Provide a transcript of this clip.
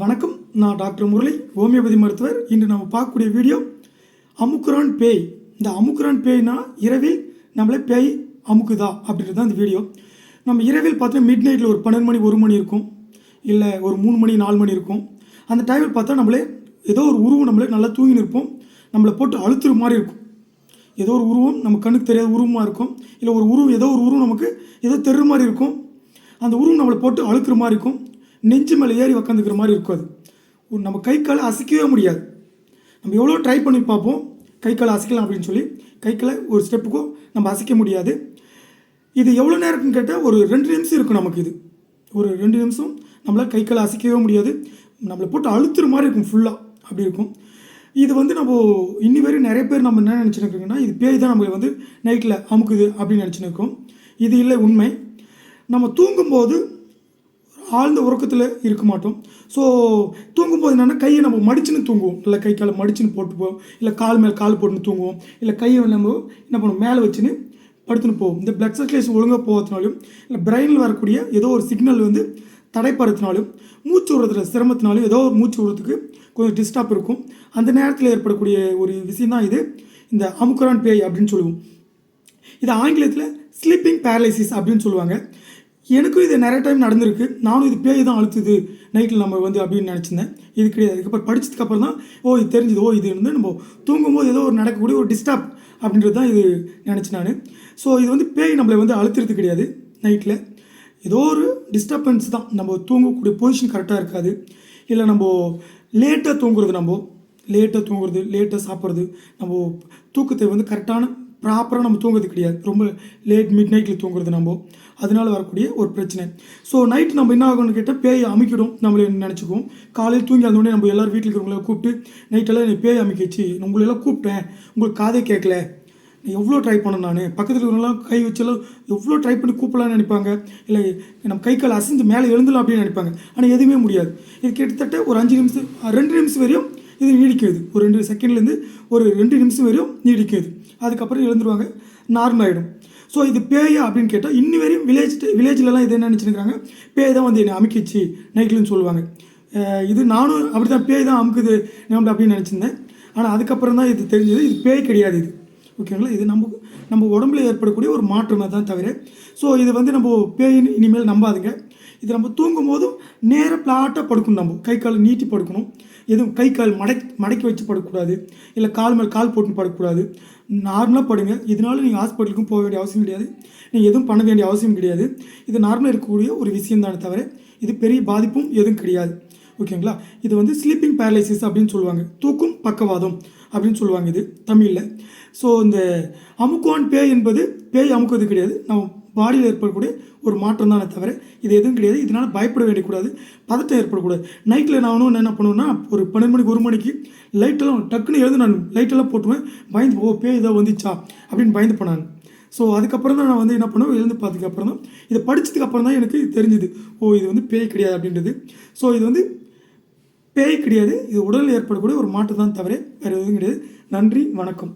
வணக்கம் நான் doctor Murali homeopathy மருத்துவர். இன்று நம்ம பார்க்கக்கூடிய வீடியோ அமுக்குரான் பேய். இந்த அமுக்குரான் பேய்னா இரவில் நம்மளே பேய் அமுக்குதா அப்படின்றது தான் இந்த வீடியோ. நம்ம இரவில் பார்த்தா மிட் நைட்டில் ஒரு பன்னெண்டு மணி ஒரு மணி இருக்கும். இல்லை ஒரு மூணு மணி நாலு மணி இருக்கும். அந்த டைமில் பார்த்தா நம்மளே ஏதோ ஒரு உருவம் நம்மளே நல்லா தூங்கி நிற்போம். நம்மளை போட்டு அழுத்துற மாதிரி இருக்கும். ஏதோ ஒரு உருவம் நம்ம கண்ணுக்கு தெரியாத உருவமாக இருக்கும். இல்லை ஒரு உருவம் ஏதோ ஒரு உருவம் நமக்கு ஏதோ தெரு மாதிரி இருக்கும். அந்த உருவம் நம்மளை போட்டு அழுக்கிற மாதிரி இருக்கும். நெஞ்சு மேலே ஏறி உக்காந்துக்கிற மாதிரி இருக்கும் அது. நம்ம கை காலை அசைக்கவே முடியாது. நம்ம எவ்வளோ ட்ரை பண்ணி பார்ப்போம். கை காலை அசைக்கலாம் அப்படின்னு சொல்லி. கை காலை ஒரு ஸ்டெப்புக்கும் நம்ம அசைக்க முடியாது. இது எவ்வளோ நேரம்னு கேட்டால் ஒரு ரெண்டு நிமிஷம் இருக்கும் நமக்கு இது. ஒரு ரெண்டு நிமிஷம் நம்மளால் கை காலை அசைக்கவே முடியாது. நம்மளை போட்டு அழுத்துற மாதிரி இருக்கும் ஃபுல்லாக அப்படி இருக்கும். இது வந்து நம்ம இன்னி வரையும் நிறைய பேர் நம்ம என்ன நினச்சிருக்கோங்கன்னா இது பேய் தான் நம்மளை வந்து நைட்டில் அமுக்குது அப்படின்னு நினச்சின்னு இருக்கோம் இது இல்லை உண்மை. நம்ம தூங்கும்போது ஆழ்ந்த உறக்கத்தில் இருக்க மாட்டோம். ஸோ தூங்கும்போது என்னென்னா கையை நம்ம மடிச்சுன்னு தூங்குவோம். இல்லை கை காலை மடிச்சுன்னு போட்டுப்போம் இல்லை கால் மேலே கால் போட்டுன்னு தூங்குவோம். இல்லை கையை நம்ம என்ன பண்ணுவோம் மேலே வச்சுன்னு படுத்துன்னு போவோம். இந்த பிளட் சர்க்குலேஷன் ஒழுங்காக போகிறதுனாலும் இல்லை பிரெயினில் வரக்கூடிய ஏதோ ஒரு சிக்னல் வந்து தடைப்படுறதுனாலும் மூச்சு விடுறதுல சிரமத்தினாலும் ஏதோ ஒரு மூச்சு விடுறதுக்கு கொஞ்சம் டிஸ்டர்ப் இருக்கும். அந்த நேரத்தில் ஏற்படக்கூடிய ஒரு விஷயம் தான் இது. இந்த அமுக்குரான் பேய் அப்படின்னு சொல்லுவோம். இது ஆங்கிலத்தில் ஸ்லீப்பிங் பேரலைசிஸ் அப்படின்னு சொல்லுவாங்க. எனக்கும் இது நிறைய டைம் நடந்திருக்கு. நானும் இது பேய் தான் அழுத்துது. நைட்டில் நம்ம வந்து அப்படின்னு நினச்சிருந்தேன். இது கிடையாது. அதுக்கப்புறம் படித்ததுக்கப்புறம் தான் ஓ இது தெரிஞ்சுது. ஓ இது வந்து நம்ம தூங்கும்போது ஏதோ ஒரு நடக்கக்கூடிய ஒரு டிஸ்டர்ப் அப்படின்றது தான் இது நினச்சேன் நான். ஸோ இது வந்து பேய் நம்மளை வந்து அழுத்துறது கிடையாது. நைட்டில் ஏதோ ஒரு டிஸ்டர்பன்ஸ் தான். நம்ம தூங்கக்கூடிய பொசிஷன் கரெக்டாக இருக்காது. இல்லை நம்ம லேட்டாக தூங்குறது நம்ம. லேட்டாக தூங்குறது லேட்டாக சாப்பிட்றது. நம்ம தூக்கத்தை வந்து கரெக்டான ப்ராப்பராக நம்ம தூங்குறது கிடையாது. ரொம்ப லேட் மிட் நைட்டில் தூங்குறது நம்ம. அதனால வரக்கூடிய ஒரு பிரச்சனை. ஸோ நைட்டு நம்ம என்ன ஆகும்னு கேட்டால் பேய் அமைக்கிடும். நம்மளை நினச்சிக்குவோம் காலையில் தூங்கி அந்த நம்ம எல்லோரும் வீட்டில் இருக்கிறவங்கள கூப்பிட்டு நைட்டெல்லாம் என்னை பேய் அமைக்கிச்சு. உங்களெல்லாம் கூப்பிட்டேன். உங்களுக்கு காதே கேட்கல எவ்வளோ ட்ரை பண்ணேன் நான்? பக்கத்தில் இருக்கிறவங்களாம் கை வச்செல்லாம் எவ்வளோ ட்ரை பண்ணி கூப்பிடலாம்னு நினைப்பாங்க. இல்லை நம்ம கை கால் அசைஞ்சு மேலே எழுந்தலாம் அப்படின்னு நினைப்பாங்க. ஆனால் எதுவுமே முடியாது. இது கிட்டத்தட்ட ஒரு அஞ்சு நிமிஷம் ரெண்டு நிமிஷம் வரையும் இது நீடிக்குது. ஒரு ரெண்டு செகண்ட்லேருந்து ஒரு ரெண்டு நிமிஷம் வரையும் நீடிக்குது. அதுக்கப்புறம் எழுந்துருவாங்க. நார்மல் ஆகிடும் ஸோ இது பேயா அப்படின்னு கேட்டால் இன்னி வரையும் வில்லேஜ் வில்லேஜ்லலாம் இது என்ன நினச்சிருக்காங்க? பேய் தான் வந்து என்னை அமுக்கிச்சு நைட்லன்னு சொல்லுவாங்க. இது நானும் அப்படி தான் பேய் தான் அமுக்குது நம்ம அப்படின்னு நினச்சிருந்தேன். ஆனால் அதுக்கப்புறம் தான் இது தெரிஞ்சது. இது பேய் கிடையாது இது. ஓகேங்களா இது நம்ம நம்ம உடம்புல ஏற்படக்கூடிய ஒரு மாற்றமாக தான் தவிர. ஸோ இது வந்து நம்ம பேயின்னு இனிமேல் நம்பாதுங்க. இது நம்ம தூங்கும் போதும் நேராக பிளாட்டாக படுக்கணும் நம்ம. கை கால் நீட்டி படுக்கணும். எதுவும் கை கால் மடக் மடக்கி வச்சு படக்கூடாது இல்லை கால் மேல் கால் போட்டு படக்கூடாது நார்மலாக படுங்க. இதனால நீங்கள் ஹாஸ்பிட்டலுக்கும் போக வேண்டிய அவசியம் கிடையாது. நீங்கள் எதுவும் பண்ண வேண்டிய அவசியம் கிடையாது. இது நார்மலாக இருக்கக்கூடிய ஒரு விஷயம் தானே தவிர இது பெரிய பாதிப்பும் எதுவும் கிடையாது. ஓகேங்களா? இது வந்து ஸ்லீப்பிங் பேரலைசிஸ் அப்படின்னு சொல்லுவாங்க. தூக்கும் பக்கவாதம் அப்படின்னு சொல்லுவாங்க இது தமிழில். ஸோ இந்த அமுக்குவான் பேய் என்பது பேய் அமுக்குவது கிடையாது. நம்ம பாடியில் ஏற்படக்கூடிய ஒரு மாற்றம் தானே தவிர இது எதுவும் கிடையாது. இதனால் பயப்பட வேண்டியக்கூடாது. பதட்டம் ஏற்படக்கூடாது. நைட்டில் நான் ஒன்றும் என்ன பண்ணுவேன்னா ஒரு பன்னெண்டு மணிக்கு ஒரு மணிக்கு லைட்டெல்லாம் டக்குன்னு எழுந்து நான் லைட்டெல்லாம் போட்டுவேன் பயந்து ஓ பேய் இதாக வந்துச்சா? அப்படின்னு பயந்து போனாங்க. ஸோ அதுக்கப்புறம் தான் நான் வந்து என்ன பண்ணுவேன்? எழுந்து பார்த்ததுக்கு அப்புறம் தான் இதை படித்ததுக்கு அப்புறம் தான் எனக்கு தெரிஞ்சுது. ஓ இது வந்து பேய் கிடையாது அப்படின்றது. ஸோ இது வந்து பேய் கிடையாது. இது உடலில் ஏற்படக்கூடிய ஒரு மாற்றம் தான் தவிர வேறு எதுவும் கிடையாது. நன்றி வணக்கம்.